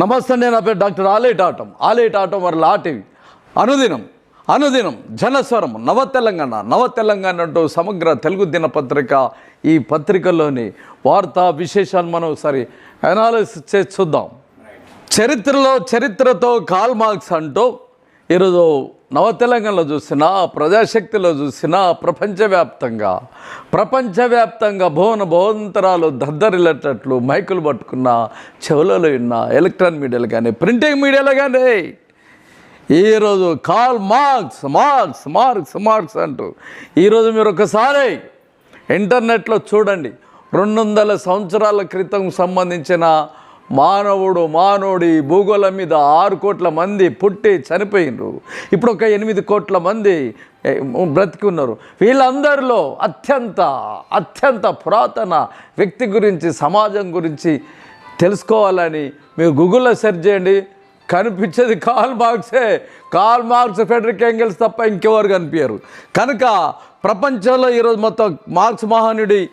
నమస్తే నేను నా పేరు డాక్టర్ ఆలేట్ ఆటం ఆలేట్ ఆటం వారి లాటివి అనుదినం అనుదినం జనస్వరం నవ తెలంగాణ నవ తెలంగాణ అంటూ సమగ్ర తెలుగు దినపత్రిక ఈ పత్రికలోని వార్తా విశేషాలు మనం ఒకసారి అనాలిసిస్ చేసి చూద్దాం. చరిత్రలో చరిత్రతో కాల్ మార్క్స్ అంటూ ఈరోజు నవ తెలంగాణలో చూసినా ప్రజాశక్తిలో చూసినా ప్రపంచవ్యాప్తంగా ప్రపంచవ్యాప్తంగా భువన భవంతరాలు దద్దరిల్లేటట్లు మైకులు పట్టుకున్న చెవులలో విన్న ఎలక్ట్రానిక్ మీడియాలు కానీ ప్రింటింగ్ మీడియాలో కానీ ఈరోజు Karl Marx Marx Marx Marx అంటూ ఈరోజు మీరు ఒకసారి ఇంటర్నెట్లో చూడండి. రెండు వందల సంవత్సరాల క్రితం సంబంధించిన మానవుడు మానవుడి భూగోళం మీద ఆరు కోట్ల మంది పుట్టి చనిపోయినరు ఇప్పుడు ఒక ఎనిమిది కోట్ల మంది బ్రతికి ఉన్నారు వీళ్ళందరిలో అత్యంత అత్యంత పురాతన వ్యక్తి గురించి సమాజం గురించి తెలుసుకోవాలని మీరు గూగుల్లో సెర్చ్ చేయండి. కనిపించేది కాల్ మార్క్సే. కాల్ మార్క్స్ ఫెడరిక్ ఎంగిల్స్ తప్ప ఇంకెవరు కనిపించారు. కనుక ప్రపంచంలో ఈరోజు మొత్తం మార్క్స్ మహానుడి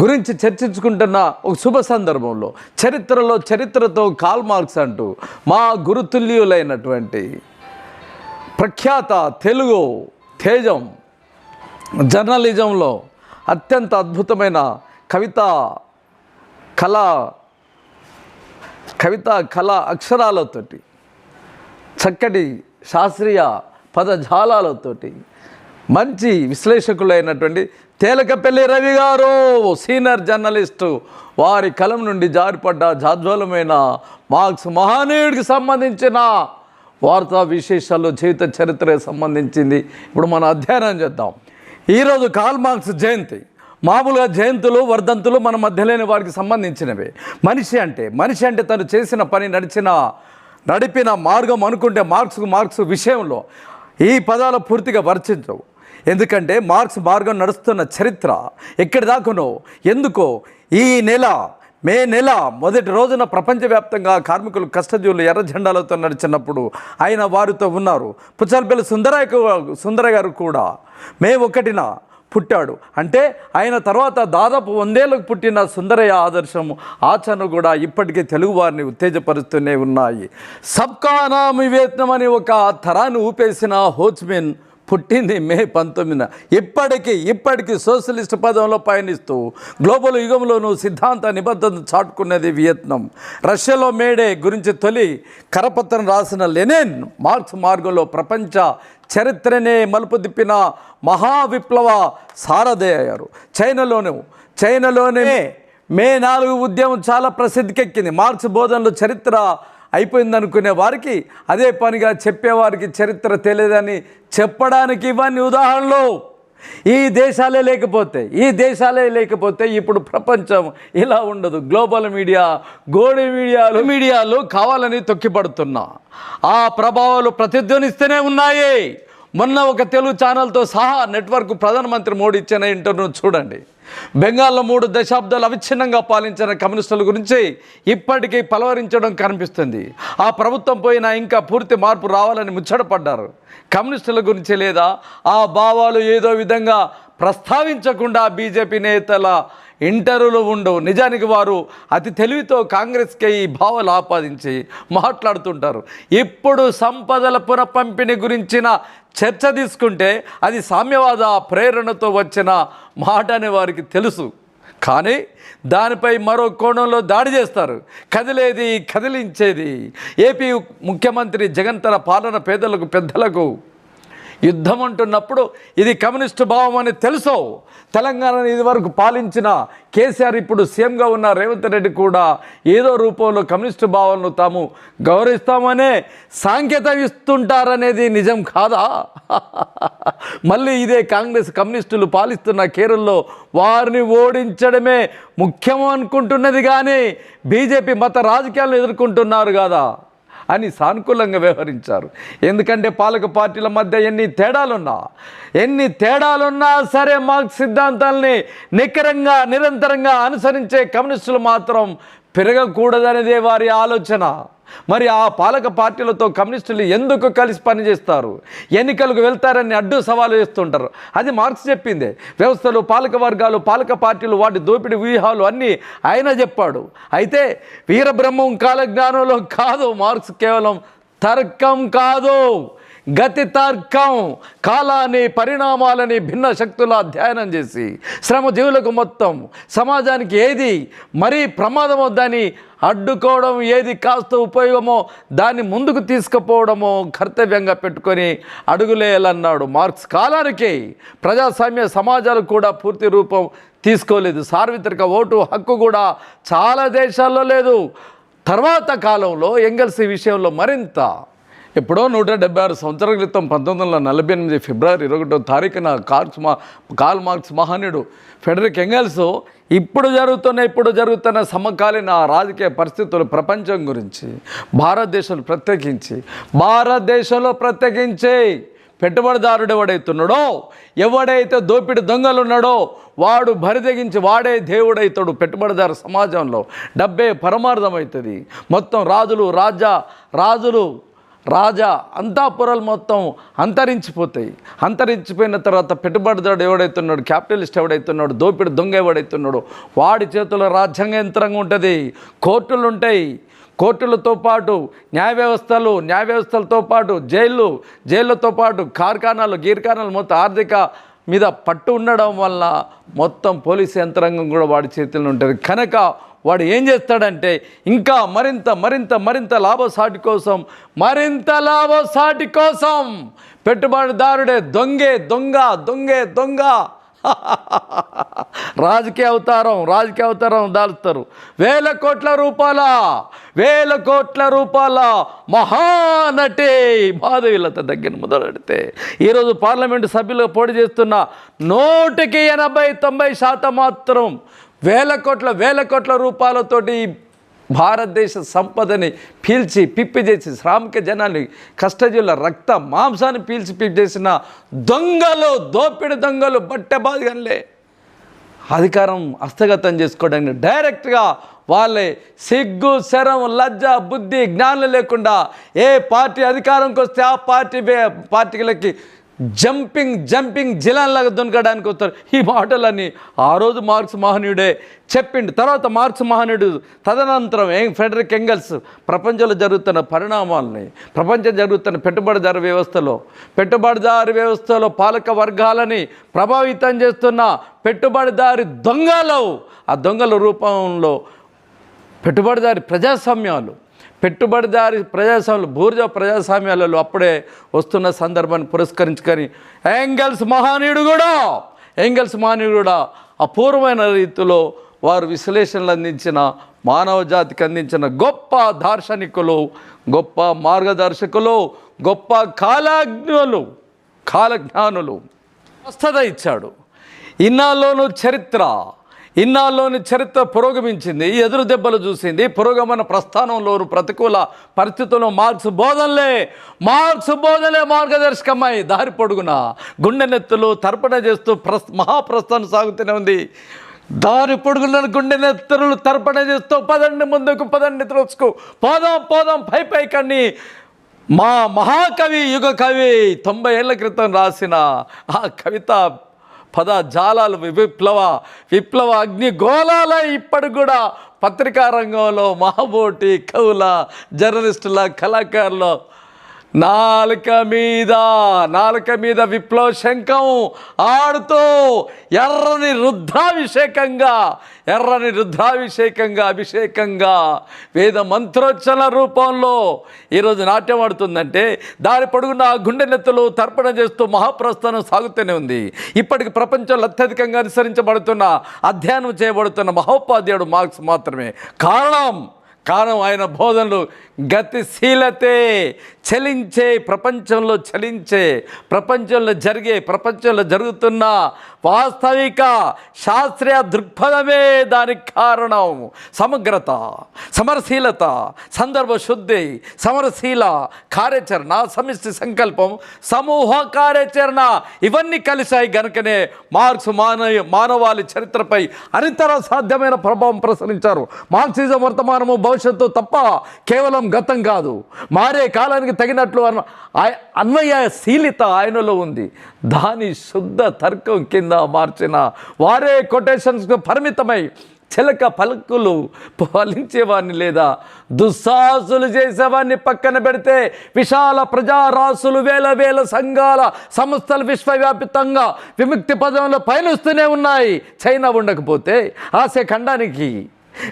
గురించి చర్చించుకుంటున్న ఒక శుభ సందర్భంలో చరిత్రలో చరిత్రతో కాల్ మార్క్స్ అంటూ మా గురుతుల్యులైనటువంటి ప్రఖ్యాత తెలుగు తేజం జర్నలిజంలో అత్యంత అద్భుతమైన కవిత కళ కవిత కళ అక్షరాలతోటి చక్కటి శాస్త్రీయ పదజాలాలతోటి మంచి విశ్లేషకులైనటువంటి తేలకపల్లి రవి గారు సీనియర్ జర్నలిస్టు. వారి కలం నుండి జారిపడ్డ జాజ్వలమైన మార్క్స్ మహానీయుడికి సంబంధించిన వార్తా విశేషాలు జీవిత చరిత్రకు సంబంధించింది. ఇప్పుడు మనం అధ్యయనం చేద్దాం. ఈరోజు కాల్ మార్క్స్ జయంతి. మామూలుగా జయంతులు వర్ధంతులు మన మధ్యలేని వారికి సంబంధించినవి. మనిషి అంటే మనిషి అంటే తను చేసిన పని నడిచిన నడిపిన మార్గం అనుకుంటే మార్క్స్ మార్క్స్ విషయంలో ఈ పదాలు పూర్తిగా వర్చించవు ఎందుకంటే మార్క్స్ మార్గం నడుస్తున్న చరిత్ర ఎక్కడి దాకానో ఎందుకో? ఈ నెల మే నెల మొదటి రోజున ప్రపంచవ్యాప్తంగా కార్మికులు కష్టజీవులు ఎర్ర జెండాలతో నడిచినప్పుడు ఆయన వారితో ఉన్నారు. పుచ్చల్పల్లి సుందరయ్య సుందర గారు కూడా. మే ఒకటిన పుట్టాడు. అంటే ఆయన తర్వాత దాదాపు వందేళ్ళకు పుట్టిన సుందరయ్య ఆదర్శం ఆచరణ కూడా ఇప్పటికీ తెలుగు వారిని ఉత్తేజపరుస్తూనే ఉన్నాయి. సబ్కా నామ్ అని ఒక తరాన్ని ఊపేసిన హోచ్మిన్ పుట్టింది మే పంతొమ్మిదిన. ఇప్పటికీ ఇప్పటికీ సోషలిస్ట్ పదంలో పయనిస్తూ గ్లోబల్ యుగంలోనూ సిద్ధాంత నిబద్ధత చాటుకున్నది వియత్నాం. రష్యాలో మేడే గురించి తొలి కరపత్రం రాసిన లెనిన్ మార్క్స్ మార్గంలో ప్రపంచ చరిత్రనే మలుపు తిప్పిన మహావిప్లవ సారథి అయ్యారు చైనాలోను చైనాలోనే మే నాలుగు ఉద్యమం చాలా ప్రసిద్ధికెక్కింది. మార్క్స్ బోధనలో చరిత్ర అయిపోయిందనుకునే వారికి అదే పనిగా చెప్పేవారికి చరిత్ర తెలియదని చెప్పడానికి ఇవన్నీ ఉదాహరణలు. ఈ దేశాలే లేకపోతే ఈ దేశాలే లేకపోతే ఇప్పుడు ప్రపంచం ఇలా ఉండదు. గ్లోబల్ మీడియా గోడి మీడియాలు మీడియాలు కావాలని తొక్కిపడుతున్నా. ఆ ప్రభావాలు ప్రతిధ్వనిస్తూనే ఉన్నాయి. మొన్న ఒక తెలుగు ఛానల్తో సహా నెట్వర్క్ ప్రధానమంత్రి మోడీ ఇచ్చిన ఇంటర్వ్యూ చూడండి. బెంగాల్లో మూడు దశాబ్దాలు అవిచ్ఛిన్నంగా పాలించిన కమ్యూనిస్టుల గురించి ఇప్పటికీ పలవరించడం కనిపిస్తుంది. ఆ ప్రభుత్వం పోయినా ఇంకా పూర్తి మార్పు రావాలని ముచ్చటపడ్డారు కమ్యూనిస్టుల గురించి లేదా ఆ భావాలు ఏదో విధంగా ప్రస్తావించకుండా బీజేపీ నేతల ఇంటర్వ్యూలో ఉండవు నిజానికి వారు అతి తెలివితో కాంగ్రెస్కి ఈ భావాలు ఆపాదించి మాట్లాడుతుంటారు. ఇప్పుడు సంపదల పునఃపంపిణీ గురించిన చర్చ తీసుకుంటే అది సామ్యవాద ప్రేరణతో వచ్చిన మాట అనే వారికి తెలుసు. కానీ దానిపై మరో కోణంలో దాడి చేస్తారు. కదిలేది కదిలించేది. ఏపీ ముఖ్యమంత్రి జగన్ తన పాలన పేదలకు పెద్దలకు యుద్ధం అంటున్నప్పుడు ఇది కమ్యూనిస్టు భావం అని తెలుసో తెలంగాణను ఇదివరకు పాలించిన కేసీఆర్ ఇప్పుడు సీఎంగా ఉన్న రేవంత్ రెడ్డి కూడా ఏదో రూపంలో కమ్యూనిస్టు భావాలను తాము గౌరవిస్తామనే సాంకేతం ఇస్తుంటారనేది నిజం కాదా? మళ్ళీ ఇదే కాంగ్రెస్ కమ్యూనిస్టులు పాలిస్తున్న కేరళలో వారిని ఓడించడమే ముఖ్యం అనుకుంటున్నది కానీ బీజేపీ మత రాజకీయాలను ఎదుర్కొంటున్నారు కదా? అని సానుకూలంగా వ్యవహరించారు. ఎందుకంటే పాలక పార్టీల మధ్య ఎన్ని తేడాలున్నా ఎన్ని తేడాలున్నా సరే మార్క్స్ సిద్ధాంతాల్ని నికరంగా నిరంతరంగా అనుసరించే కమ్యూనిస్టులు మాత్రం పెరగకూడదనేదే వారి ఆలోచన. మరి ఆ పాలక పార్టీలతో కమ్యూనిస్టులు ఎందుకు కలిసి పనిచేస్తారు? ఎన్నికలకు వెళ్తారని అడ్డు సవాలు వేస్తుంటారు. అది మార్క్స్ చెప్పింది. వ్యవస్థలు పాలక వర్గాలు పాలక పార్టీలు వాటి దోపిడీ వ్యూహాలు అన్నీ ఆయన చెప్పాడు. అయితే వీరబ్రహ్మం కాలజ్ఞానంలో కాదు మార్క్స్ కేవలం తర్కం కాదు. గతి తర్కం కాలాన్ని పరిణామాలని భిన్న శక్తుల అధ్యయనం చేసి శ్రమజీవులకు మొత్తం సమాజానికి ఏది మరీ ప్రమాదం వద్దని అడ్డుకోవడం ఏది కాస్త ఉపయోగమో దాన్ని ముందుకు తీసుకుపోవడమో కర్తవ్యంగా పెట్టుకొని అడుగులేయాలన్నాడు. మార్క్స్ కాలానికి ప్రజాస్వామ్య సమాజాలు కూడా పూర్తి రూపం తీసుకోలేదు. సార్వత్రిక ఓటు హక్కు కూడా చాలా దేశాల్లో లేదు. తర్వాత కాలంలో ఎంగల్స్ విషయంలో మరింత ఎప్పుడో నూట డెబ్బై ఆరు సంవత్సరాల క్రితం పంతొమ్మిది వందల నలభై ఎనిమిది ఫిబ్రవరి ఇరవై ఒకటో తారీఖున కార్క్స్ మా కాల్ మార్క్స్ మహానుడు ఫెడరిక్ ఎంగల్స్ ఇప్పుడు జరుగుతున్న ఇప్పుడు జరుగుతున్న సమకాలీన రాజకీయ పరిస్థితులు ప్రపంచం గురించి భారతదేశంలో ప్రత్యేకించి భారతదేశంలో ప్రత్యేకించి పెట్టుబడిదారుడు ఎవడైతున్నాడో ఎవడైతే దోపిడి దొంగలు ఉన్నాడో వాడు బరిదెగించి వాడే దేవుడైతాడు పెట్టుబడిదారు సమాజంలో. డబ్బే పరమార్థమవుతుంది. మొత్తం రాజులు రాజా రాజులు రాజా అంతాపురాలు మొత్తం అంతరించిపోతాయి. అంతరించిపోయిన తర్వాత పెట్టుబడిదారుడు ఎవడైతున్నాడు? క్యాపిటలిస్ట్ ఎవడైతున్నాడు? దోపిడి దొంగ ఎవడైతున్నాడు? వాడి చేతిలో రాజ్యాంగ యంత్రంగా ఉంటుంది. కోర్టులు ఉంటాయి. కోర్టులతో పాటు న్యాయ వ్యవస్థలు న్యాయ వ్యవస్థలతో పాటు జైళ్ళు జైళ్ళతో పాటు కార్ఖానాలు గీర్ఖానాలు మొత్తం ఆర్థిక మీద పట్టు ఉండడం వల్ల మొత్తం పోలీస్ యంత్రాంగం కూడా వాడి చేతిలో ఉంటుంది. కనుక వాడు ఏం చేస్తాడంటే ఇంకా మరింత మరింత మరింత లాభసాటి కోసం మరింత లాభసాటి కోసం పెట్టుబడిదారుడే దొంగే దొంగ దొంగే దొంగ. రాజకీయ అవతారం రాజకీయ అవతారం దాల్స్తారు. వేల కోట్ల రూపాయల వేల కోట్ల రూపాయల మహానటి మాధవీలత దగ్గర మొదలెడితే ఈరోజు పార్లమెంటు సభ్యులు పోటీ చేస్తున్న నూటికి ఎనభై తొంభై శాతం మాత్రం వేల కోట్ల వేల కోట్ల రూపాయలతోటి భారతదేశ సంపదని పీల్చి పిప్పి చేసి శ్రామిక జనాన్ని కష్టజీవుల రక్త మాంసాన్ని పీల్చి పిప్పి చేసిన దొంగలు దోపిడి దొంగలు బట్టె బాధగన్లే అధికారం హస్తగతం చేసుకోవడానికి డైరెక్ట్గా వాళ్ళే సిగ్గు శరం లజ్జ బుద్ధి జ్ఞానం లేకుండా ఏ పార్టీ అధికారంకి వస్తే ఆ పార్టీ పార్టీలకి జంపింగ్ జంపింగ్ జిలాన్లాగా దొనకడానికి వస్తారు. ఈ మాటలన్నీ ఆ రోజు మార్క్స్ మహనీయుడే చెప్పిండు. తర్వాత మార్క్స్ మహనీయుడు తదనంతరం ఏం ఫెడరిక్ ఎంగల్స్ ప్రపంచంలో జరుగుతున్న పరిణామాలని ప్రపంచం జరుగుతున్న పెట్టుబడిదారు వ్యవస్థలో పెట్టుబడిదారు వ్యవస్థలో పాలక వర్గాలని ప్రభావితం చేస్తున్న పెట్టుబడిదారి దొంగలు. ఆ దొంగల రూపంలో పెట్టుబడిదారి ప్రజాస్వామ్యాలు పెట్టుబడిదారి ప్రజాస్వామ్యాలు బూర్జ ప్రజాస్వామ్యాలలో అప్పుడే వస్తున్న సందర్భాన్ని పురస్కరించుకొని యాంగల్స్ మహానీయుడు కూడా యాంగల్స్ మహానీయుడు కూడా అపూర్వమైన రీతిలో వారు విశ్లేషణలు అందించిన మానవ జాతికి అందించిన గొప్ప దార్శనికులు గొప్ప మార్గదర్శకులు గొప్ప కాలజ్ఞులు కాలజ్ఞానులు స్వస్థత ఇచ్చాడు. ఇన్నాళ్ళలోనూ చరిత్ర ఇన్నాళ్ళలోని చరిత్ర పురోగమించింది ఎదురు దెబ్బలు చూసింది పురోగమన ప్రస్థానంలోను ప్రతికూల పరిస్థితుల్లో మార్క్స్ బోధనలే మార్క్స్ బోధనలే మార్గదర్శకమై దారి పొడుగున గుండె నెత్తులు తర్పణ చేస్తూ ప్రస్ మహాప్రస్థానం సాగుతూనే ఉంది. దారి పొడుగున గుండె నెత్తరులు తర్పణ చేస్తూ పదండి ముందుకు పదండి త్రోసుకు పోదాం పోదాం పై పై కన్ని. మా మహాకవి యుగ కవి తొంభై ఏళ్ళ క్రితం రాసిన ఆ కవిత పద జాలాలు విప్లవ విప్లవ అగ్ని గోళాల ఇప్పటి కూడా పత్రికా రంగంలో మహాబోటి కవుల జర్నలిస్టుల కళాకారులు నాలుక మీద నాలుక మీద విప్లవ శంఖం ఆడుతూ ఎర్రని రుద్రాభిషేకంగా ఎర్రని రుద్రాభిషేకంగా అభిషేకంగా వేద మంత్రోచ్చల రూపంలో ఈరోజు నాట్యం ఆడుతుందంటే దారి పొడుగున గుండె నెత్తలు తర్పణ చేస్తూ మహాప్రస్థానం సాగుతూనే ఉంది. ఇప్పటికి ప్రపంచంలో అత్యధికంగా అనుసరించబడుతున్న అధ్యయనం చేయబడుతున్న మహోపాధ్యాయుడు మార్క్స్ మాత్రమే. కారణం కారణం ఆయన బోధనలు గతిశీలతే చలించే ప్రపంచంలో చలించే ప్రపంచంలో జరిగే ప్రపంచంలో జరుగుతున్న వాస్తవిక శాస్త్రీయ దృక్పథమే దానికి కారణం. సమగ్రత సమరశీలత సందర్భ శుద్ధి సమరశీల కార్యాచరణ సమిష్టి సంకల్పం సమూహ కార్యాచరణ ఇవన్నీ కలిశాయి గనుకనే మార్క్స్ మానవ మానవాళి చరిత్రపై అనితర సాధ్యమైన ప్రభావం ప్రసరించారు. మార్క్సిజం వర్తమానము భవిష్యత్తు తప్ప కేవలం గతం కాదు. మారే కాలానికి తగినట్లు అన్న ఆయ- అన్వయశీలిత ఆయనలో ఉంది. దాని శుద్ధ తర్కం కింద మార్చిన వారే కొటేషన్స్కు పరిమితమై చిలక పలుకులు పాలించేవాడిని లేదా దుస్సాహసులు చేసేవాడిని పక్కన పెడితే విశాల ప్రజారాసులు వేల వేల సంఘాల సంస్థలు విశ్వవ్యాపితంగా విముక్తి పదంలో పయనిస్తూనే ఉన్నాయి. చైనా ఉండకపోతే ఆసియా ఖండానికి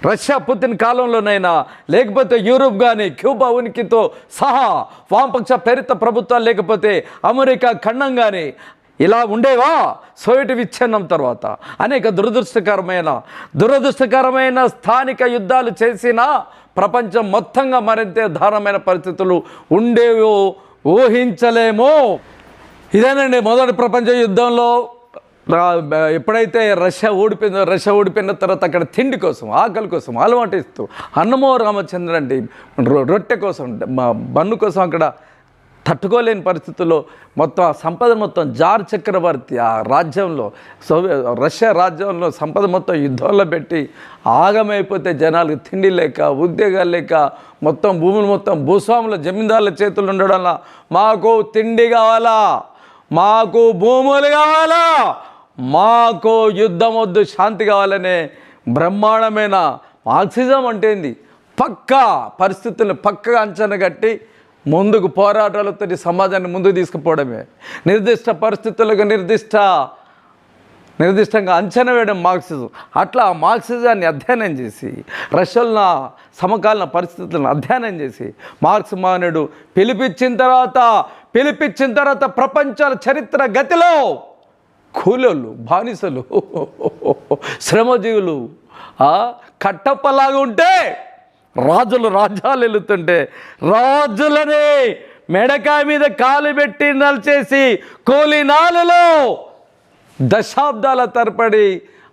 రష్యా పుతిన్ కాలంలోనైనా లేకపోతే యూరోప్ కానీ క్యూబా ఉనికితో సహా వామపక్ష ప్రేరిత ప్రభుత్వాలు లేకపోతే అమెరికా ఖండం కానీ ఇలా ఉండేవా? సోవియట్ విచ్ఛిన్నం తర్వాత అనేక దురదృష్టకరమైన దురదృష్టకరమైన స్థానిక యుద్ధాలు చేసిన ప్రపంచం మొత్తంగా మరింత దారుణమైన పరిస్థితులు ఉండేవో ఊహించలేమో. ఇదేనండి మొదటి ప్రపంచ యుద్ధంలో ఎప్పుడైతే రష్యా ఓడిపోయిందో రష్యా ఓడిపోయిన తర్వాత అక్కడ తిండి కోసం ఆకలి కోసం అలవాటు ఇస్తూ అన్నమో రామచంద్ర అండి రొ- రొట్టె కోసం మా బన్ను కోసం అక్కడ తట్టుకోలేని పరిస్థితుల్లో మొత్తం ఆ సంపద మొత్తం జార్ చక్రవర్తి ఆ రాజ్యంలో సోవియ రష్యా రాజ్యంలో సంపద మొత్తం యుద్ధంలో పెట్టి ఆగమైపోతే జనాలకు తిండి లేక ఉద్యోగాలు లేక మొత్తం భూములు మొత్తం భూస్వాముల జమీందారుల చేతులు ఉండడం వల్ల మాకు తిండి కావాలా? మాకు భూములు కావాలా? మాకు యుద్ధం వద్దు శాంతి కావాలనే బ్రహ్మాండమైన మార్క్సిజం అంటే ఏంది? పక్కా పరిస్థితులను పక్కగా అంచనా కట్టి ముందుకు పోరాటాలతో సమాజాన్ని ముందుకు తీసుకుపోవడమే. నిర్దిష్ట పరిస్థితులకు నిర్దిష్ట నిర్దిష్టంగా అంచనా వేయడం మార్క్సిజం. అట్లా ఆ మార్క్సిజాన్ని అధ్యయనం చేసి రష్యల సమకాలీన పరిస్థితులను అధ్యయనం చేసి మార్క్స్ మానుడు పిలిపించిన తర్వాత పిలిపించిన తర్వాత ప్రపంచాల చరిత్ర గతిలో కూలోళ్ళు బానిసలు శ్రమజీవులు కట్టప్పలాగా ఉంటే రాజులు రాజ్యాలు వెళుతుంటే రాజులని మెడకాయ మీద కాలు పెట్టి నలిచేసి కోలినాలలో దశాబ్దాల తరపడి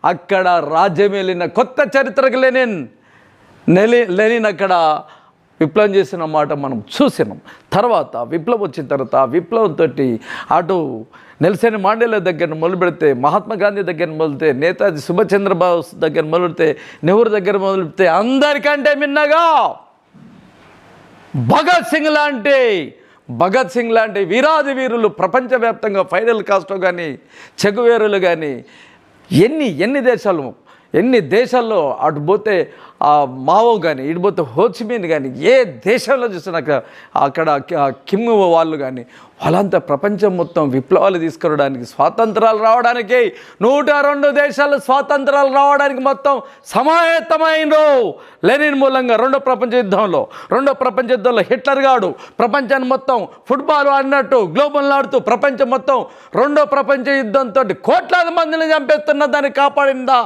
అక్కడ రాజ్యం వెళ్ళిన కొత్త చరిత్రకు లెనిన్ నెలి లెనిన్ అక్కడ విప్లవం చేసిన మాట మనం చూసినాం. తర్వాత విప్లవం వచ్చిన తర్వాత విప్లవం విప్లవంతో అటు నెల్సన్ మాండేల దగ్గర మొదలు పెడితే మహాత్మా గాంధీ దగ్గర మొదలుతే నేతాజీ సుభాష్ చంద్రబోస్ దగ్గర మొదలుపెడితే నెహ్రూ దగ్గర మొదలుపెడితే అందరికంటే మిన్నగా భగత్ సింగ్ లాంటి భగత్ సింగ్ లాంటి వీరాది వీరులు ప్రపంచవ్యాప్తంగా ఫైనల్ కాస్టో కానీ చెగువేరులు కానీ ఎన్ని ఎన్ని దేశాలు ఎన్ని దేశాల్లో అటు పోతే ఆ మావో కానీ ఇటు పోతే హోచిమిన్ కానీ ఏ దేశంలో చూస్తున్నా అక్కడ కిమ్ వాళ్ళు కానీ వాళ్ళంతా ప్రపంచం మొత్తం విప్లవాలు తీసుకురావడానికి స్వాతంత్రాలు రావడానికి నూట రెండు దేశాలు స్వాతంత్రాలు రావడానికి మొత్తం సమాయత్తమైనరు లెనిన్ మూలంగా రెండో ప్రపంచ యుద్ధంలో రెండో ప్రపంచ యుద్ధంలో హిట్లర్ గాడు ప్రపంచాన్ని మొత్తం ఫుట్బాల్ ఆడినట్టు గ్లోబల్ ఆడుతూ ప్రపంచం మొత్తం రెండో ప్రపంచ యుద్ధంతో కోట్లాది మందిని చంపేస్తున్న దాన్ని కాపాడిందా?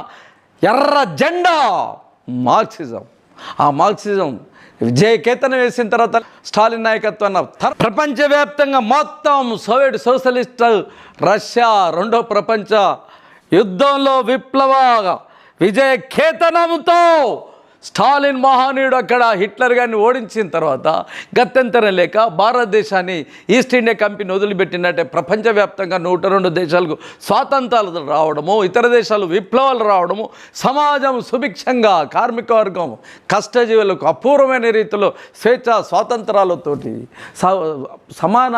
ఎర్ర జెండా. మార్క్సిజం. ఆ మార్క్సిజం విజయకేతనం వేసిన తర్వాత స్టాలిన్ నాయకత్వాన్ని త- ప్రపంచవ్యాప్తంగా మొత్తం సోవియట్ సోషలిస్ట్ రష్యా రెండో ప్రపంచ యుద్ధంలో విప్లవ విజయ కేతనంతో స్టాలిన్ మహానీయుడు అక్కడ హిట్లర్ గారిని ఓడించిన తర్వాత గత్యంతరం లేక భారతదేశాన్ని ఈస్ట్ ఇండియా కంపెనీ వదిలిపెట్టినట్టే ప్రపంచవ్యాప్తంగా నూట రెండు దేశాలకు స్వాతంత్రాలు రావడము ఇతర దేశాలు విప్లవాలు రావడము సమాజం సుభిక్షంగా కార్మిక వర్గం కష్టజీవులకు అపూర్వమైన రీతిలో స్వేచ్ఛ స్వాతంత్రాలతోటి స- సమాన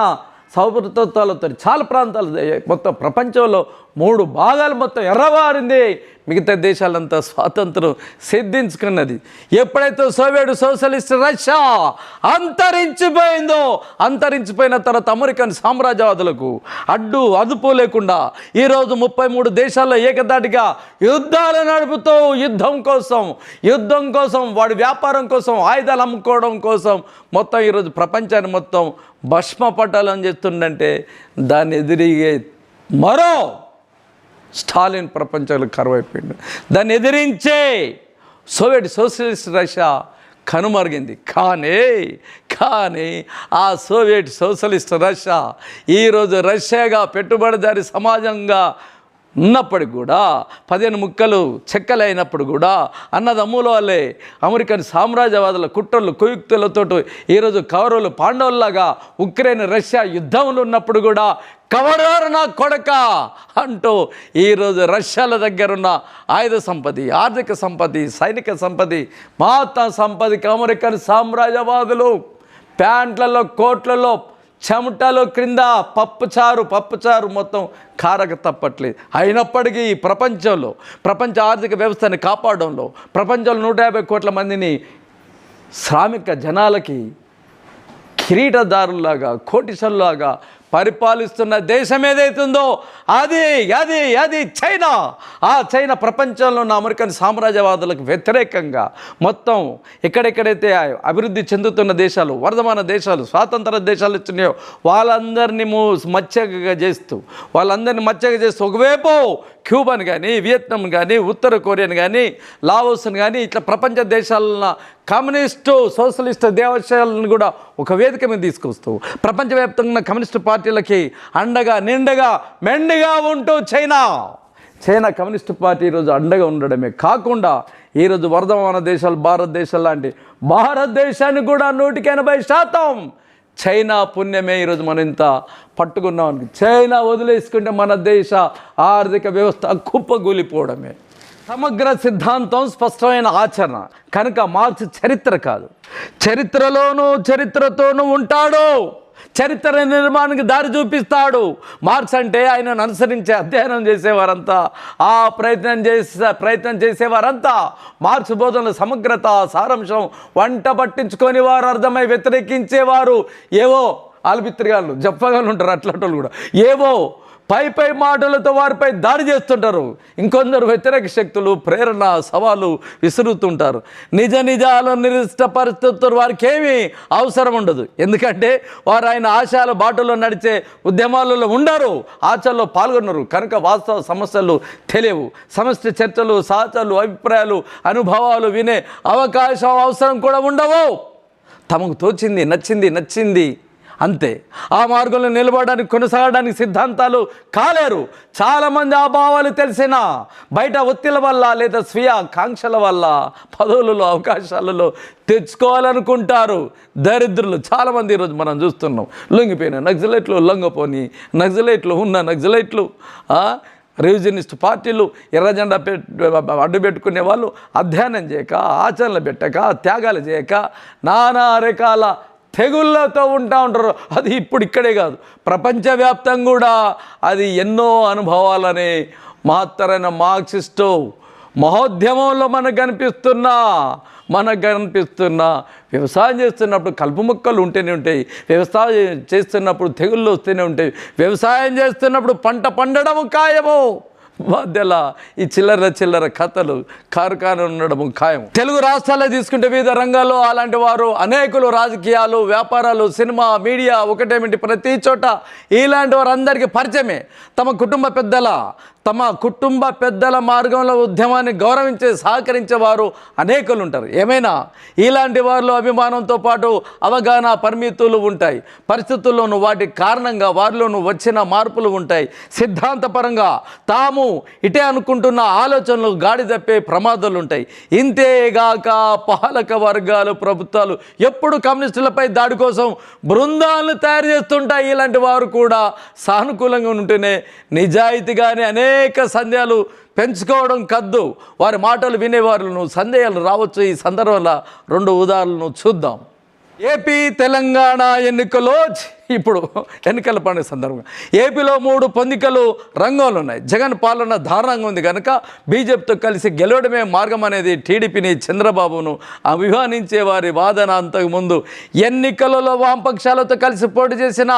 సౌభృతత్వాలతో చాలా ప్రాంతాలు మొత్తం ప్రపంచంలో మూడు భాగాలు మొత్తం ఎర్రవారింది మిగతా దేశాలంతా స్వాతంత్రం సిద్ధించుకున్నది. ఎప్పుడైతే సోవియట్ సోషలిస్ట్ రష్యా అంతరించిపోయిందో అంతరించిపోయిన తర్వాత అమెరికన్ సామ్రాజ్యవాదులకు అడ్డు అదుపు లేకుండా ఈరోజు ముప్పై మూడు దేశాల్లో ఏకదాటిగా యుద్ధాలు నడుపుతూ యుద్ధం కోసం యుద్ధం కోసం వాడి వ్యాపారం కోసం ఆయుధాలు అమ్ముకోవడం కోసం మొత్తం ఈరోజు ప్రపంచాన్ని మొత్తం భస్మ చెప్తుండంటే దాన్ని ఎదిరిగే మరో స్టాలిన్ ప్రపంచంలో కరువైపోయింది దాన్ని ఎదిరించే సోవియట్ సోషలిస్ట్ రష్యా కనుమరిగింది. కానీ కానీ ఆ సోవియట్ సోషలిస్ట్ రష్యా ఈరోజు రష్యాగా పెట్టుబడిదారి సమాజంగా ఉన్నప్పటికి కూడా పదిహేను ముక్కలు చెక్కలైనప్పుడు కూడా అన్నదమ్ముల వల్లే అమెరికన్ సామ్రాజ్యవాదుల కుట్రలు కుయుక్తులతో ఈరోజు కౌరవులు పాండవుల్లాగా ఉక్రెయిన్ రష్యా యుద్ధంలో ఉన్నప్పుడు కూడా కవరారు నా కొడక అంటూ ఈరోజు రష్యాల దగ్గరున్న ఆయుధ సంపతి ఆర్థిక సంపత్తి సైనిక సంపత్తి మాత సంపత్తికి అమెరికన్ సామ్రాజ్యవాదులు ప్యాంట్లలో కోట్లలో చెమటలు క్రింద పప్పుచారు పప్పుచారు మొత్తం కారక తప్పట్లేదు. అయినప్పటికీ ఈ ప్రపంచంలో ప్రపంచ ఆర్థిక వ్యవస్థని కాపాడడంలో ప్రపంచంలో నూట యాభై కోట్ల మందిని శ్రామిక జనాలకి కిరీటదారులాగా కోటిసల్లాగా పరిపాలిస్తున్న దేశం ఏదైతుందో అది అది అది చైనా. ఆ చైనా ప్రపంచంలో ఉన్న అమెరికన్ సామ్రాజ్యవాదులకు వ్యతిరేకంగా మొత్తం ఎక్కడెక్కడైతే అభివృద్ధి చెందుతున్న దేశాలు వర్ధమాన దేశాలు స్వాతంత్ర దేశాలు వచ్చినాయో వాళ్ళందరినీ మూ మచ్చగా చేస్తూ వాళ్ళందరినీ మచ్చగా చేస్తూ ఒకవైపు క్యూబాని కానీ వియత్నాం కానీ ఉత్తర కొరియాని కానీ లావోస్ని కానీ ఇట్లా ప్రపంచ దేశాల కమ్యూనిస్టు సోషలిస్ట్ దేవశాలను కూడా ఒక వేదిక మీద తీసుకొస్తూ ప్రపంచవ్యాప్తంగా కమ్యూనిస్టు పార్టీ పార్టీలకి అండగా నిండగా మెండుగా ఉంటూ చైనా. చైనా కమ్యూనిస్టు పార్టీ ఈరోజు అండగా ఉండడమే కాకుండా ఈరోజు వర్ధమాన దేశాలు భారతదేశం లాంటి భారతదేశాన్ని కూడా నూటికి ఎనభై శాతం చైనా పుణ్యమే ఈరోజు మనం ఇంత పట్టుకున్నాం చైనా వదిలేసుకుంటే మన దేశ ఆర్థిక వ్యవస్థ కుప్పగూలిపోవడమే. సమగ్ర సిద్ధాంతం స్పష్టమైన ఆచరణ. కనుక మార్చి చరిత్ర కాదు. చరిత్రలోనూ చరిత్రతోనూ ఉంటాడు. చరిత్ర నిర్మాణానికి దారి చూపిస్తాడు. మార్క్స్ అంటే ఆయనను అనుసరించి అధ్యయనం చేసేవారంతా. ఆ ప్రయత్నం చేసే ప్రయత్నం చేసేవారంతా మార్క్స్ బోధనల సమగ్రత సారాంశం వంట పట్టించుకొని వారు అర్థమై వ్యతిరేకించేవారు. ఏవో ఆల్బిత్రిగాళ్ళు జప్పగాళ్ళు ఉంటారు అట్లాంటి వాళ్ళు కూడా. ఏవో పై పై మాటలతో వారిపై దాడి చేస్తుంటారు. ఇంకొందరు వ్యతిరేక శక్తులు ప్రేరణ సవాలు విసురుతుంటారు. నిజ నిజాల నిర్దిష్ట పరిస్థితులు వారికి ఏమీ అవసరం ఉండదు. ఎందుకంటే వారు ఆయన ఆశయాల బాటలో నడిచే ఉద్యమాలలో ఉండరు. ఆచరణలో పాల్గొన్నారు. కనుక వాస్తవ సమస్యలు తెలియవు. సమస్య చర్చలు సాచలు అభిప్రాయాలు అనుభవాలు వినే అవకాశం అవసరం కూడా ఉండవు. తమకు తోచింది నచ్చింది నచ్చింది అంతే. ఆ మార్గంలో నిలబడడానికి కొనసాగడానికి సిద్ధాంతాలు కాలేరు. చాలామంది ఆ భావాలు తెలిసిన బయట ఒత్తిల వల్ల లేదా స్వీయ కాంక్షల వల్ల పదవులలో అవకాశాలలో తెచ్చుకోవాలనుకుంటారు దరిద్రులు. చాలామంది ఈరోజు మనం చూస్తున్నాం. లొంగిపోయిన నక్సలైట్లు లొంగపోని నక్సలైట్లు ఉన్న నక్సలైట్లు రివిజనిస్ట్ పార్టీలు ఎర్ర జెండా పెట్ అడ్డు పెట్టుకునే వాళ్ళు అధ్యయనం చేయక ఆచరణలు పెట్టక త్యాగాలు చేయక నానా రకాల తెగుళ్ళతో ఉంటా ఉంటారు. అది ఇప్పుడు ఇక్కడే కాదు. ప్రపంచవ్యాప్తంగా కూడా అది ఎన్నో అనుభవాలని మహత్తరైన మార్క్సిస్టు మహోద్యమంలో మనకు కనిపిస్తున్నా మనకు కనిపిస్తున్న వ్యవసాయం చేస్తున్నప్పుడు కలుపు మొక్కలు ఉంటేనే ఉంటాయి. వ్యవసాయం చేస్తున్నప్పుడు తెగుళ్ళు వస్తూనే ఉంటాయి. వ్యవసాయం చేస్తున్నప్పుడు పంట పండడం ఖాయము. మధ్యల ఈ చిల్లర చిల్లర కథలు కార్ఖాన ఉండడం ఖాయం. తెలుగు రాష్ట్రాలే తీసుకుంటే వివిధ రంగాల్లో అలాంటి వారు అనేకులు రాజకీయాలు వ్యాపారాలు సినిమా మీడియా ఒకటేమిటి? ప్రతి చోట ఇలాంటి వారందరికీ పరిచయమే. తమ కుటుంబ పెద్దల తమ కుటుంబ పెద్దల మార్గంలో ఉద్యమాన్ని గౌరవించే సహకరించే వారు అనేకులు ఉంటారు ఏమైనా? ఇలాంటి వారిలో అభిమానంతో పాటు అవగాహన పరిమితులు ఉంటాయి. పరిస్థితుల్లోనూ వాటి కారణంగా వారిలోనూ వచ్చిన మార్పులు ఉంటాయి. సిద్ధాంతపరంగా తాము ఇటే అనుకుంటున్న ఆలోచనలు గాడి తప్పే ప్రమాదాలు ఉంటాయి ఇంతేగాక పాలక వర్గాలు ప్రభుత్వాలు ఎప్పుడు కమ్యూనిస్టులపై దాడి కోసం బృందాలను తయారు చేస్తుంటాయి. ఇలాంటి వారు కూడా సానుకూలంగా ఉంటేనే నిజాయితీగానే అనేక అనేక సందేహాలు పెంచుకోవడం కద్దు. వారి మాటలు వినేవారులను సందేహాలు రావచ్చు. ఈ సందర్భంలో రెండు ఉదాహరణలు చూద్దాం. ఏపీ తెలంగాణ ఎన్నికలో ఇప్పుడు ఎన్నికల పండుగ సందర్భంగా. ఏపీలో మూడు పొందికలు రంగంలో ఉన్నాయి. జగన్ పాలన దారుణంగా ఉంది కనుక బీజేపీతో కలిసి గెలవడమే మార్గం అనేది టీడీపీని చంద్రబాబును అభిమానించే వారి వాదన అంతకుముందు. ఎన్నికలలో వామపక్షాలతో కలిసి పోటీ చేసిన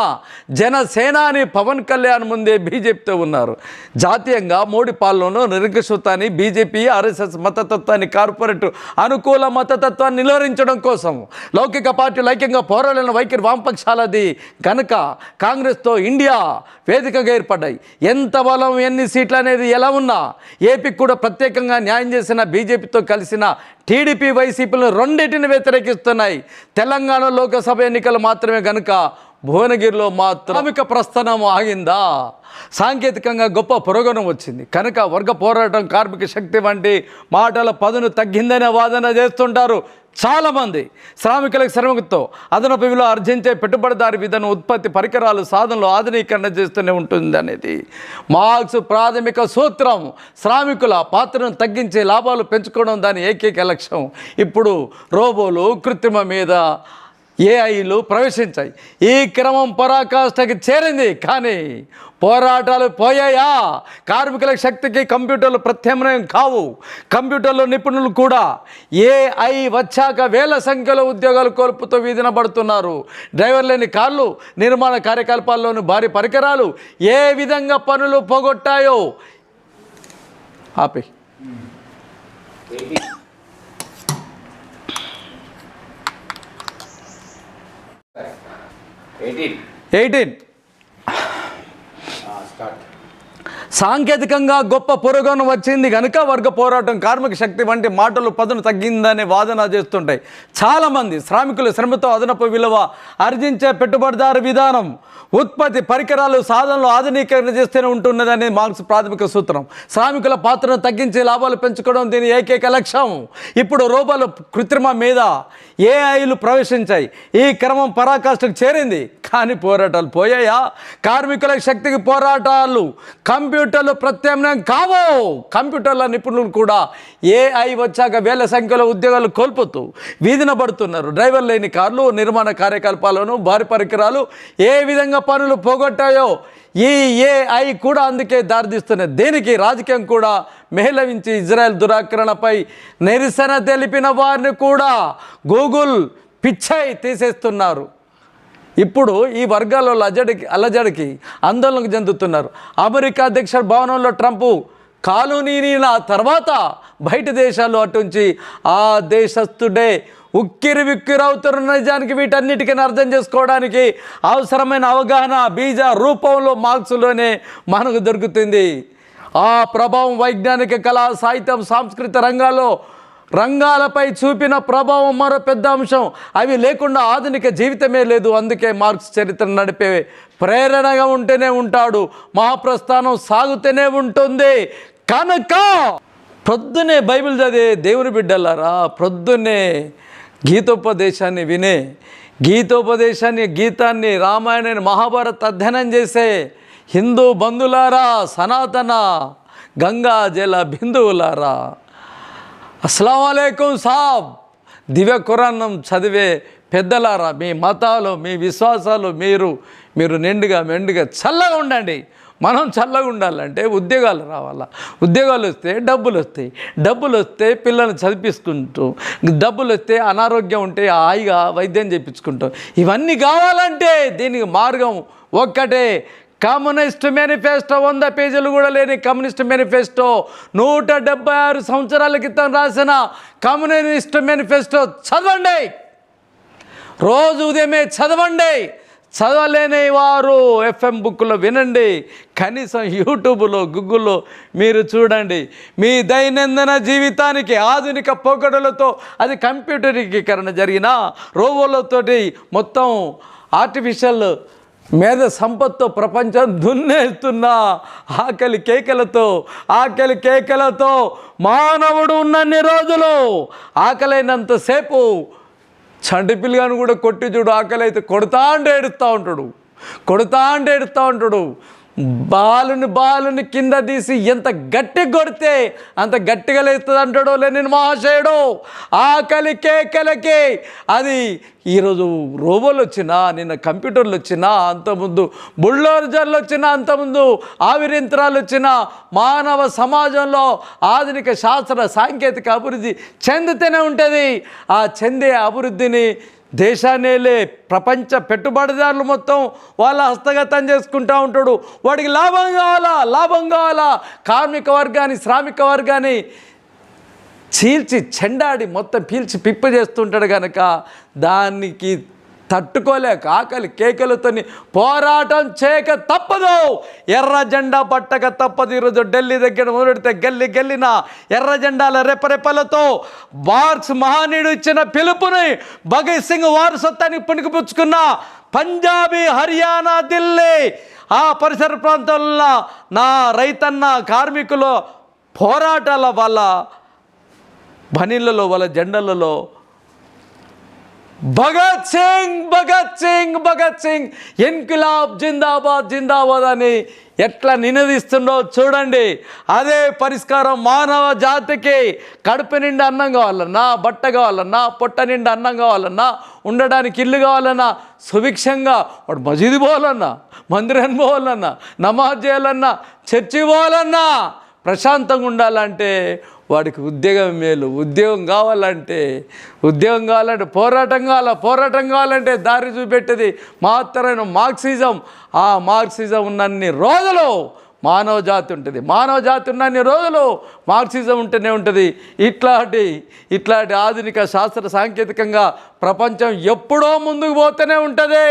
జనసేనాని పవన్ కళ్యాణ్ ముందే బీజేపీతో ఉన్నారు. జాతీయంగా మోడీ పాలనలో నిరంకుశత్వాన్ని బీజేపీ ఆర్ఎస్ఎస్ మతతత్వాన్ని కార్పొరేట్ అనుకూల మతతత్వాన్ని నిలువరించడం కోసం లౌకిక పార్టీలు ఐక్యంగా పోరాడిన వైఖరి వామపక్షాలది కనుక కాంగ్రెస్తో ఇండియా వేదికగా ఏర్పడ్డాయి. ఎంత బలం ఎన్ని సీట్లు అనేది ఎలా ఉన్నా ఏపీకి కూడా ప్రత్యేకంగా న్యాయం చేసిన బీజేపీతో కలిసిన టీడీపీ వైసీపీలను రెండింటిని వ్యతిరేకిస్తున్నాయి. తెలంగాణ లోకసభ ఎన్నికలు మాత్రమే కనుక భువనగిరిలో మాత్రమిక ప్రస్థానం ఆగిందా? సాంకేతికంగా గొప్ప పురోగమనం వచ్చింది. కనుక వర్గ పోరాటం కార్మిక శక్తి వంటి మాటల పదును తగ్గిందనే వాదన చేస్తుంటారు చాలామంది శ్రామికులకు శ్రమతో అదనపు విలువ ఆర్జించే పెట్టుబడిదారి విధానం ఉత్పత్తి పరికరాలు సాధనలు ఆధునీకరణ చేస్తూనే ఉంటుంది అనేది. మార్క్స్ ప్రాథమిక సూత్రం. శ్రామికుల పాత్రను తగ్గించే లాభాలు పెంచుకోవడం దాని ఏకైక లక్ష్యం. ఇప్పుడు రోబోలు కృత్రిమ మీద ఏఐలు ప్రవేశించాయి. ఈ క్రమం పరాకాష్ఠకి చేరింది. కానీ పోరాటాలు పోయాయా? కార్మికుల శక్తికి కంప్యూటర్లు ప్రత్యామ్నాయం కావు. కంప్యూటర్లు నిపుణులు కూడా ఏఐ వచ్చాక వేల సంఖ్యలో ఉద్యోగాలు కోల్పుతూ వీధిన పడుతున్నారు. డ్రైవర్ లేని కార్లు నిర్మాణ కార్యకలాపాల్లోని భారీ పరికరాలు ఏ విధంగా పనులు పోగొట్టాయో ఆపే. ఎయిటీన్ ఎయిటీన్ స్టార్ట్ సాంకేతికంగా గొప్ప పురోగమనం వచ్చింది కనుక వర్గ పోరాటం కార్మిక శక్తి వంటి మాటలు పదును తగ్గిందనే వాదన చేస్తుంటాయి. చాలామంది శ్రామికులు శ్రమతో అదనపు విలువ ఆర్జించే పెట్టుబడిదారు విధానం ఉత్పత్తి పరికరాలు సాధనలు ఆధునీకరణ చేస్తూనే ఉంటున్నదని మార్క్స్ ప్రాథమిక సూత్రం. శ్రామికుల పాత్రను తగ్గించి లాభాలు పెంచుకోవడం దీని ఏకైక లక్ష్యం. ఇప్పుడు రోబోలు కృత్రిమ మీద ఏఐలు ప్రవేశించాయి. ఈ క్రమం పరాకాష్ఠకు చేరింది. కానీ పోరాటాలు పోయాయా? కార్మికుల శక్తికి పోరాటాలు కంప్యూటర్లు ప్రత్యామ్నాయం కావు. కంప్యూటర్ల నిపుణులు కూడా ఏఐ వచ్చాక వేల సంఖ్యలో ఉద్యోగాలు కోల్పోతూ వీధిన పడుతున్నారు. డ్రైవర్ లేని కార్లు నిర్మాణ కార్యకలాపాలను భారీ పరికరాలు ఏ విధంగా పనులు పోగొట్టాయో ఈ ఏఐ కూడా అందుకే దారితీస్తున్నది దేనికి రాజకీయం కూడా మేళవించి ఇజ్రాయెల్ దురాక్రమణపై నిరసన తెలిపిన వారిని కూడా గూగుల్ పిచ్చై తీసేస్తున్నారు. ఇప్పుడు ఈ వర్గాల్లో అజడికి అలజడికి ఆందోళనకు చెందుతున్నారు. అమెరికా అధ్యక్ష భవనంలో ట్రంప్ కాలనీన తర్వాత బయట దేశాలు అటుంచి ఆ దేశస్థుడే ఉక్కిరి విక్కిరవుతున్న నిజానికి వీటన్నిటికీ అర్థం చేసుకోవడానికి అవసరమైన అవగాహన బీజ రూపంలో మార్క్స్లోనే మనకు దొరుకుతుంది. ఆ ప్రభావం వైజ్ఞానిక కళా సాహిత్యం సాంస్కృతిక రంగాల్లో రంగాలపై చూపిన ప్రభావం మరో పెద్ద అంశం. అవి లేకుండా ఆధునిక జీవితమే లేదు. అందుకే మార్క్స్ చరిత్ర నడిపే ప్రేరణగా ఉంటూనే ఉంటాడు. మహాప్రస్థానం సాగుతూనే ఉంటుంది. కనుక ప్రొద్దునే బైబిల్ చదివే దేవుని బిడ్డలారా ప్రొద్దున్నే గీతోపదేశాన్ని వినే గీతోపదేశాన్ని గీతాన్ని రామాయణాన్ని మహాభారత అధ్యయనం చేసే హిందూ బంధులారా సనాతన గంగా జల బిందువులారా అస్సలం సాబ్. దివ్య కురాన్నం చదివే పెద్దలారా మీ మతాలు మీ విశ్వాసాలు మీరు మీరు నిండుగా మెండుగా చల్లగా ఉండండి. మనం చల్లగా ఉండాలంటే ఉద్యోగాలు రావాలా? ఉద్యోగాలు వస్తే డబ్బులు వస్తాయి. డబ్బులు వస్తే పిల్లల్ని చదివించుకుంటూ డబ్బులు వస్తే అనారోగ్యం ఉంటే హాయిగా వైద్యం చేయించుకుంటాం. ఇవన్నీ కావాలంటే దీనికి మార్గం ఒక్కటే. కమ్యూనిస్ట్ మేనిఫెస్టో వంద పేజీలు కూడా లేని కమ్యూనిస్ట్ మేనిఫెస్టో. నూట డెబ్బై ఆరు సంవత్సరాల క్రితం రాసిన కమ్యూనిస్ట్ మేనిఫెస్టో చదవండి. రోజు ఉదయమే చదవండి. చదవలేని వారు ఎఫ్ఎం బుక్లో వినండి. కనీసం యూట్యూబ్లో గూగుల్లో మీరు చూడండి. మీ దైనందిన జీవితానికి ఆధునిక పోకడలతో అది కంప్యూటరీకరణ జరిగిన రోబోలతోటి మొత్తం ఆర్టిఫిషియల్ మేధ సంపత్తో ప్రపంచం దున్నేస్తున్న ఆకలి కేకలతో ఆకలి కేకలతో మానవుడు ఉన్నన్ని రోజులు ఆకలైనంతసేపు చంటి పిల్లగాను కూడా కొట్టి చూడు ఆకలి అయితే కొడతా అంటే ఏడుస్తూ ఉంటాడు. కొడతా అంటే ఏడుస్తూ ఉంటాడు. బాలుని బాలుని కింద తీసి ఎంత గట్టి కొడితే అంత గట్టిగా లేస్తుంది అంటాడో లేని మహాశయుడు. ఆకలి కేకలకి. అది ఈరోజు రోబోలు వచ్చినా నిన్న కంప్యూటర్లు వచ్చినా అంతకుముందు బుల్డోజర్లు వచ్చినా అంతకుముందు ఆవిరింత్రాలు వచ్చినా మానవ సమాజంలో ఆధునిక శాస్త్ర సాంకేతిక అభివృద్ధి చెందితేనే ఉంటుంది. ఆ చెందే అభివృద్ధిని దేశాన్నేలే ప్రపంచ పెట్టుబడిదారులు మొత్తం వాళ్ళ హస్తగతం చేసుకుంటూ ఉంటాడు. వాడికి లాభం కావాలా? లాభం కావాలా? కార్మిక వర్గాన్ని శ్రామిక వర్గాన్ని చీల్చి చెండాడి మొత్తం పీల్చి పిప్ప చేస్తుంటాడు కనుక దానికి తట్టుకోలేక ఆకలి కేకలతోని పోరాటం చేయక తప్పదు. ఎర్ర జెండా పట్టక తప్పదు. ఈరోజు ఢిల్లీ దగ్గర మొదలెడితే గల్లి గల్లిన ఎర్ర జెండాల రెపరెపలతో బార్స్ మహానీయుడు ఇచ్చిన పిలుపుని భగత్ సింగ్ వారసత్వాన్ని పుణికిపుచ్చుకున్న పంజాబీ హర్యానా ఢిల్లీ ఆ పరిసర ప్రాంతాల్లో నా రైతన్న కార్మికుల పోరాటాల వల్ల బనీళ్ళలో వాళ్ళ జెండలలో భగత్ సింగ్ భగత్ సింగ్ భగత్ సింగ్. ఇన్కిలాబ్ జిందాబాద్ జిందాబాద్ అని ఎట్లా నినదిస్తుండో చూడండి. అదే పరిష్కారం మానవ జాతికి కడుపు నిండా అన్నం కావాలన్నా బట్ట కావాలన్నా పొట్ట నిండా అన్నం కావాలన్నా ఉండడానికి ఇల్లు కావాలన్నా సుభిక్షంగా వాడు మసీదు పోవాలన్నా మందిరాన్ని పోవాలన్నా నమాజ్ చేయాలన్నా చర్చి పోవాలన్నా ప్రశాంతంగా ఉండాలంటే వాడికి ఉద్యోగం మేలు. ఉద్యోగం కావాలంటే ఉద్యోగం కావాలంటే పోరాటం కావాలా? పోరాటం కావాలంటే దారి చూపెట్టేది మాత్రమైన మార్క్సిజం. ఆ మార్క్సిజం ఉన్నన్ని రోజులు మానవ జాతి ఉంటుంది. మానవ జాతి ఉన్నన్ని రోజులు మార్క్సిజం ఉంటూనే ఉంటుంది. ఇట్లాంటి ఇట్లాంటి ఆధునిక శాస్త్ర సాంకేతికంగా ప్రపంచం ఎప్పుడో ముందుకు పోతూనే ఉంటుంది.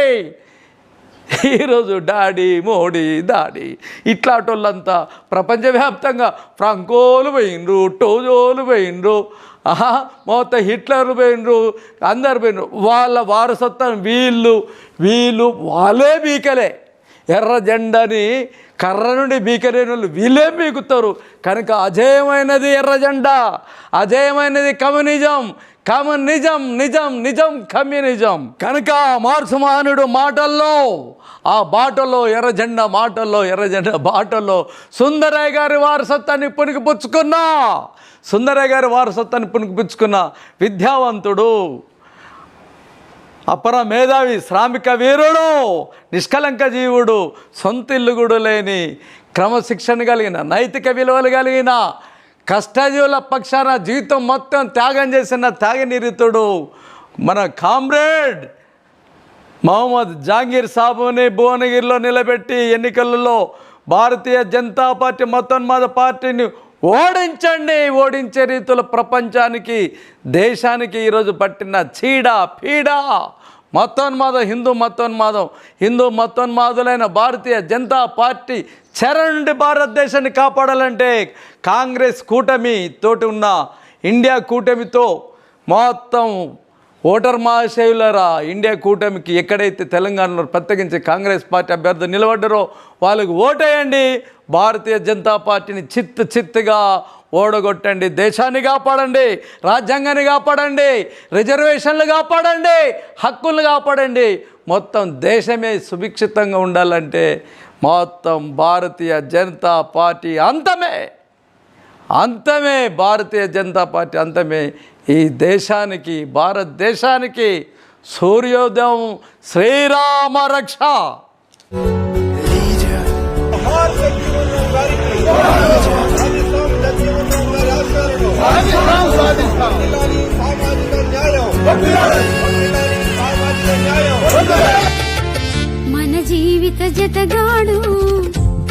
ఈరోజు డాడీ మోడీ దాడి. ఇట్లాటోళ్ళంతా ప్రపంచవ్యాప్తంగా ఫ్రాంకోలు పోయినరు టోజోలు పోయినరు ఆహా మొత్తం హిట్లర్లు పోయినరు అందరు పోయినరు వాళ్ళ వారసత్వం వీళ్ళు వీళ్ళు వాళ్ళే బీకలే. ఎర్ర జెండని కర్ర నుండి బీకలేని వాళ్ళు వీళ్ళే బీకుతారు. కనుక అజేయమైనది ఎర్ర జెండా అజేయమైనది కమ్యూనిజం. కమ్యూనిజం నిజం నిజం కమ్యూనిజం కనుక మార్సుమానుడు మాటల్లో ఆ బాటలో ఎర్రజెండా మాటల్లో ఎర్రజెండా బాటల్లో సుందరయ్య గారి వారసత్వాన్ని పుణికిపుచ్చుకున్నా సుందరయ్య గారి వారసత్వాన్ని పుణికిపుచ్చుకున్న విద్యావంతుడు అపర మేధావి శ్రామిక వీరుడు నిష్కలంక జీవుడు సొంత ఇల్లుగుడు లేని క్రమశిక్షణ కలిగిన నైతిక విలువలు కలిగిన కష్టజీవుల పక్షాన జీవితం మొత్తం త్యాగం చేసిన త్యాగనిరితుడు మన కామ్రేడ్ మహమ్మద్ జాంగీర్ సాబుని భువనగిరిలో నిలబెట్టి ఎన్నికలలో భారతీయ జనతా పార్టీ మతోన్మాద పార్టీని ఓడించండి ఓడించే రీతిలో ప్రపంచానికి దేశానికి ఈరోజు పట్టిన చీడ పీడ. మతోన్మాదం హిందూ మతోన్మాదం. హిందూ మతోన్మాదులైన భారతీయ జనతా పార్టీ చెర నుండి భారతదేశాన్ని కాపాడాలంటే కాంగ్రెస్ కూటమి తోటి ఉన్న ఇండియా కూటమితో మొత్తం ఓటర్ మహాశయులరా ఇండియా కూటమికి ఎక్కడైతే తెలంగాణలో ప్రత్యేకించి కాంగ్రెస్ పార్టీ అభ్యర్థి నిలబడ్డారో వాళ్ళకి ఓటేయండి. భారతీయ జనతా పార్టీని చిత్తు చిత్తుగా ఓడగొట్టండి దేశాన్ని కాపాడండి రాజ్యాంగాన్ని కాపాడండి రిజర్వేషన్లు కాపాడండి హక్కులు కాపాడండి. మొత్తం దేశమే సుభిక్షితంగా ఉండాలంటే మొత్తం భారతీయ జనతా పార్టీ అంతమే. అంతమే భారతీయ జనతా పార్టీ అంతమే. ఈ దేశానికి భారతదేశానికి సూర్యోదయం శ్రీరామ రక్ష. మన జీవిత జతగాడు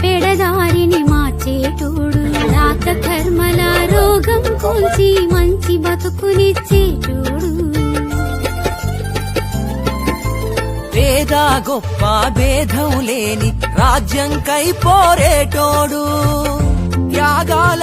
పెడదారిని మార్చేటోడు. రాత కర్మల రోగం కోల్చి మంచి బతుకునిచ్చేటోడు. పేద గొప్ప భేదం లేని రాజ్యంకై పోరేటోడు. త్యాగాల